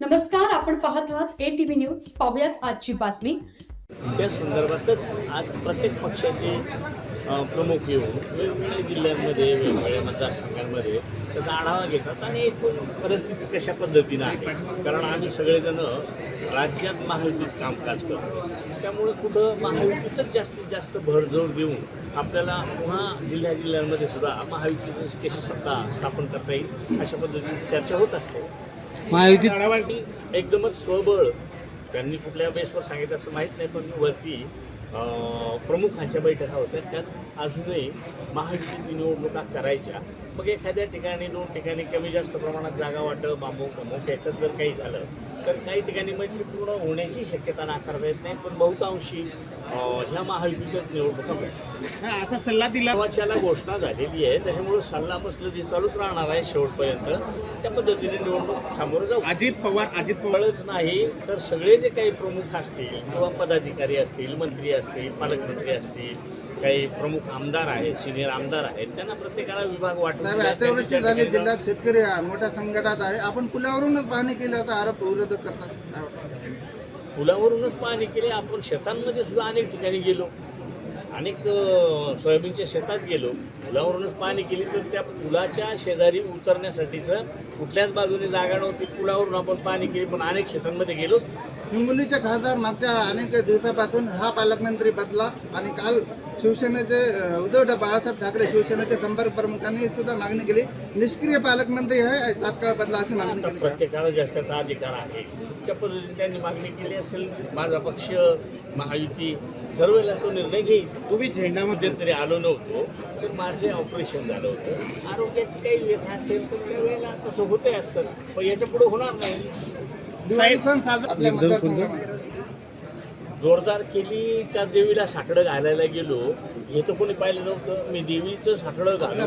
नमस्कार आपण पाहत आहात ए टी व्ही न्यूज पाहुयात आजची बातमी. त्या संदर्भातच आज प्रत्येक पक्षाचे प्रमुख येऊन वेगवेगळ्या जिल्ह्यांमध्ये वेगवेगळ्या मतदारसंघांमध्ये त्याचा आढावा घेतात आणि एकूण परिस्थिती कशा पद्धतीनं आहे? कारण आम्ही सगळेजण राज्यात महायुतीत कामकाज करतो. त्यामुळे कुठं महायुतीतच जास्तीत जास्त भरजोर देऊन आपल्याला पुन्हा जिल्ह्या जिल्ह्यांमध्ये सुद्धा महायुतीची कशी सत्ता स्थापन करता येईल अशा पद्धतीची चर्चा होत असते. महायुतीत एकदमच स्वबळ. त्यांनी कुठल्या बेसवर सांगितलं असं माहीत नाही पण वरती प्रमुखांच्या बैठका होत्या. त्यात अजूनही महायुती निवडणुका करायच्या. मग एखाद्या ठिकाणी दोन ठिकाणी कमी जास्त प्रमाणात जागा वाटप अमुक अमुक याच्यात जर काही झालं तर काही ठिकाणी मैत्रीपूर्ण होण्याची शक्यता नाकारता येत नाही. पण बहुतांशी ह्या महायुतीच्याच निवडणुका हा, असा सल्ला दिला. नावाच्याला घोषणा झालेली आहे. त्याच्यामुळे सल्ला मसलती चालूच राहणार आहे शेवटपर्यंत त्या पद्धतीने निवडणूक सामोरं जाऊ. अजित पवार अजित पवार. पवारच नाही तर सगळे जे काही प्रमुख असतील किंवा पदाधिकारी असतील मंत्री असतील पालकमंत्री असतील काही प्रमुख आमदार आहेत सिनियर आमदार आहेत त्यांना प्रत्येकाला विभाग साहेब. अतिवृष्टी त्यांच्या झाली जिल्ह्यात शेतकरी हा मोठ्या संकटात आहे आपण पुलावरूनच पाहणी केल्याचा आरोप विरोधक करतात काय वाटतं? पुलावरूनच पाहणी केली आपण शेतांमध्ये सुद्धा अनेक ठिकाणी गेलो अनेक सोयाबीनच्या शेतात गेलो पुलावरूनच पाहणी केली तर त्या पुलाच्या शेजारी उतरण्यासाठीचं कुठल्याच बाजूने जागा नव्हती. पुलावरून आपण पाहणी केली पण अनेक शेतांमध्ये गेलो. हिंगोलीचे खासदार मागच्या अनेक दिवसापासून हा पालकमंत्री बदला आणि काल शिवसेनेचे उद्धव बाळासाहेब ठाकरे शिवसेनेचे संपर्क प्रमुखांनी सुद्धा मागणी केली. निष्क्रिय पालकमंत्री आहे तात्काळ बदला अशी मागणी केली. प्रत्येकाला जास्त अधिकार आहे. त्या पद्धतीने त्यांनी मागणी केली असेल माझा पक्ष महायुती ठरवेला तो निर्णय घेईल. तुम्ही झेंडामध्ये तरी आलो नव्हतो तर माझे ऑपरेशन झालं होतं. आरोग्याची काही व्यथा असेल तर त्यावेळेला तसं होतंय असतं. पण याच्यापुढे होणार नाही. साजरा आपल्या मतदारसंघामध्ये. जोरदार केली का देवीला साकडं घालायला गेलो हे तर कोणी पाहिलं नव्हतं. मी देवीचं साकडं घालून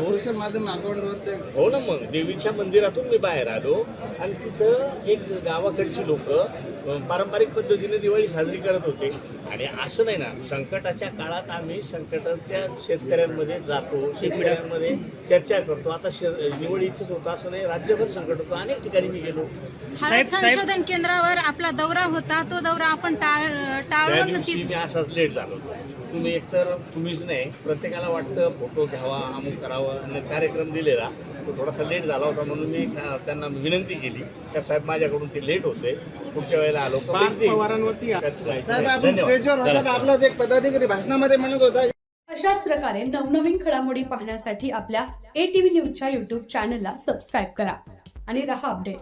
ते हो ना मग देवीच्या मंदिरातून मी बाहेर आलो. आणि तिथं एक गावाकडची लोक पारंपरिक पद्धतीने दिवाळी साजरी करत होते. आणि असं नाही ना संकटाच्या काळात आम्ही संकटाच्या शेतकऱ्यांमध्ये जातो शेतकऱ्यांमध्ये चर्चा करतो. आता शे निवड इथंच होतं असं नाही राज्यभर संकट होतं. अनेक ठिकाणी मी गेलो. हळद संशोधन केंद्रावर आपला दौरा होता. तो दौरा आपण टाळ त्या दिवशी मी असाच लेट झालो होतो. तुम्ही एकतर तुम्हीच नाही प्रत्येकाला वाटतं फोटो घ्यावा अमुक करावं आणि कार्यक्रम दिलेला. तो थोडासा लेट झाला होता म्हणून मी त्यांना विनंती केली. त्या साहेब माझ्याकडून ते लेट होते. पुढच्या वेळेला आलो. आपलाच एक पदाधिकारी भाषणामध्ये म्हणत होता. अशाच प्रकारे नवनवीन घडामोडी पाहण्यासाठी आपल्या ए टीव्ही न्यूजच्या युट्यूब चॅनलला सबस्क्राईब करा. आणि रहा अपडेट